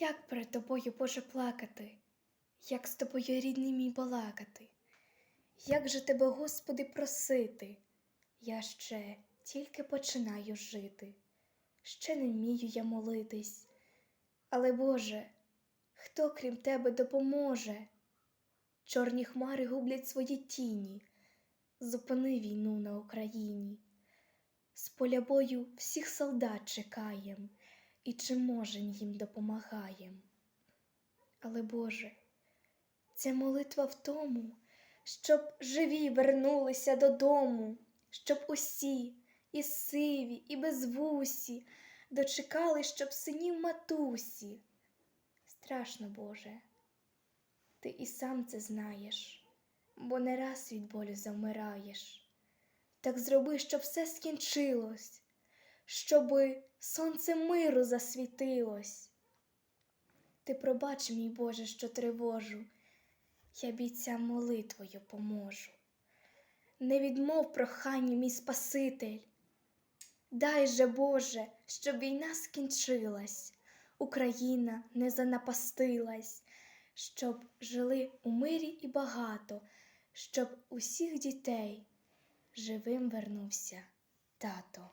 Як перед тобою, Боже, плакати, як з тобою рідний мій балакати? Як же тебе, Господи, просити? Я ще тільки починаю жити, ще не вмію я молитись. Але, Боже, хто крім тебе допоможе? Чорні хмари гублять свої тіні, зупини війну на Україні. З поля бою всіх солдат чекаєм, і чи можем їм допомагаєм. Але, Боже, ця молитва в тому, щоб живі вернулися додому, щоб усі, і сиві, і безвусі, дочекали, щоб синів матусі. Страшно, Боже, ти і сам це знаєш, бо не раз від болю завмираєш. Так зроби, щоб все скінчилось, щоби сонце миру засвітилось. Ти пробач, мій Боже, що тривожу, я бійцям молитвою поможу. Не відмов прохання, мій Спаситель. Дай же, Боже, щоб війна скінчилась, Україна не занапастилась, щоб жили у мирі і багато, щоб усіх дітей живим вернувся тато.